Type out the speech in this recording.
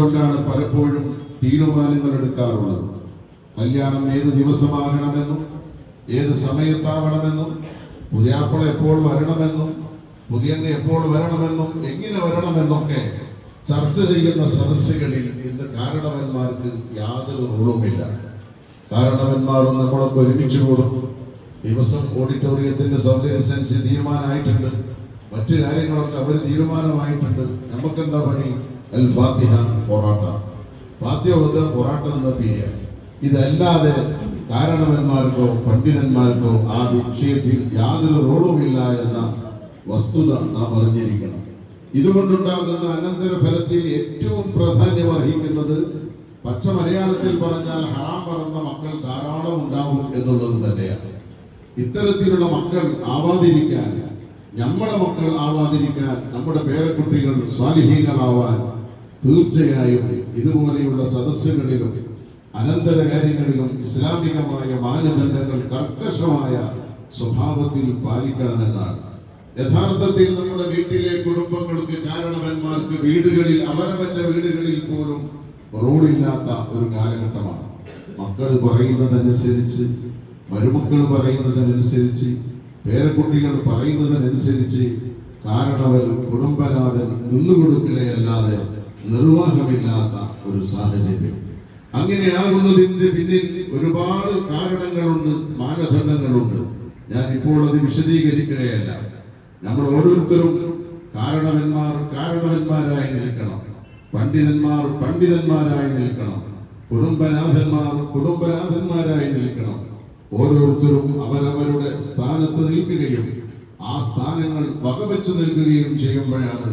കൊണ്ടാണ് പലപ്പോഴും തീരുമാനങ്ങൾ എടുക്കാറുള്ളത്. കല്യാണം ഏത് ദിവസമാകണമെന്നും ഏത് സമയത്താവണമെന്നും പുതിയാപ്പിള എപ്പോൾ വരണമെന്നും പുതിയണ്ണ എപ്പോൾ വരണമെന്നും എങ്ങനെ വരണമെന്നൊക്കെ ചർച്ച ചെയ്യുന്ന സദസ്സുകളിൽ ഇന്ന് കാരണവന്മാർക്ക് യാതൊരു റോളുമില്ല. കാരണവന്മാരും നമ്മളൊക്കെ ഒരുമിച്ച് കൂടും. ദിവസം ഓഡിറ്റോറിയത്തിന്റെ സൗകര്യമനുസരിച്ച് തീരുമാനമായിട്ടുണ്ട്. മറ്റു കാര്യങ്ങളൊക്കെ അവർ തീരുമാനമായിട്ടുണ്ട്. നമുക്കെന്താ പണി? അൽ ഫാത്തിഹ പൊറാട്ട. ഫാത്തിഹ ഓതുക പൊറാട്ട എന്ന പേര്. ഇതല്ലാതെ കാരണവന്മാർക്കോ പണ്ഡിതന്മാർക്കോ ആ വിഷയത്തിൽ യാതൊരു റോളുമില്ല എന്ന വസ്തുത നാം അറിഞ്ഞിരിക്കണം. ഇതുകൊണ്ടുണ്ടാകുന്ന അനന്തര ഫലത്തിൽ ഏറ്റവും പ്രാധാന്യം അർഹിക്കുന്നത് പച്ച മലയാളത്തിൽ പറഞ്ഞാൽ ഹറാം പറന്ന മക്കൾ ധാരാളം ഉണ്ടാവും എന്നുള്ളത് തന്നെയാണ്. ഇത്തരത്തിലുള്ള മക്കൾ ആവാതിരിക്കാൻ നമ്മളെ മക്കൾ ആവാതിരിക്കാൻ നമ്മുടെ പേരക്കുട്ടികൾ സ്വാലിഹീനങ്ങളാവാൻ തീർച്ചയായും ഇതുപോലെയുള്ള സദസ്സുകളിലും അനന്തര കാര്യങ്ങളിലും ഇസ്ലാമികമായ മാനദണ്ഡങ്ങൾ കർക്കശമായ സ്വഭാവത്തിൽ പാലിക്കണമെന്നാണ്. യഥാർത്ഥത്തിൽ നമ്മുടെ വീട്ടിലെ കുടുംബങ്ങൾക്ക് കാരണവന്മാർക്ക് വീടുകളിൽ അവരവന്റെ വീടുകളിൽ പോലും റോഡില്ലാത്ത ഒരു കാലഘട്ടമാണ്. മക്കൾ പറയുന്നതനുസരിച്ച് മരുമക്കൾ പറയുന്നതിനനുസരിച്ച് പേരക്കുട്ടികൾ പറയുന്നതിനനുസരിച്ച് കാരണവർ കുടുംബനാഥൻ നിന്നുകൊടുക്കുകയല്ലാതെ നിർവാഹമില്ലാത്ത ഒരു സാഹചര്യം. അങ്ങനെയാകുന്നതിന്റെ പിന്നിൽ ഒരുപാട് കാരണങ്ങളുണ്ട് മാനദണ്ഡങ്ങളുണ്ട്. ഞാൻ ഇപ്പോൾ അത് വിശദീകരിക്കുകയല്ല. നമ്മൾ ഓരോരുത്തരും കാരണവന്മാർ കാരണവന്മാരായി നിൽക്കണം. പണ്ഡിതന്മാർ പണ്ഡിതന്മാരായി നിൽക്കണം. കുടുംബനാഥന്മാർ കുടുംബനാഥന്മാരായി നിൽക്കണം. ഓരോരുത്തരും അവരവരുടെ സ്ഥാനത്ത് നിൽക്കുകയും ആ സ്ഥാനങ്ങൾ വകവെച്ച് നിൽക്കുകയും ചെയ്യുമ്പോഴാണ്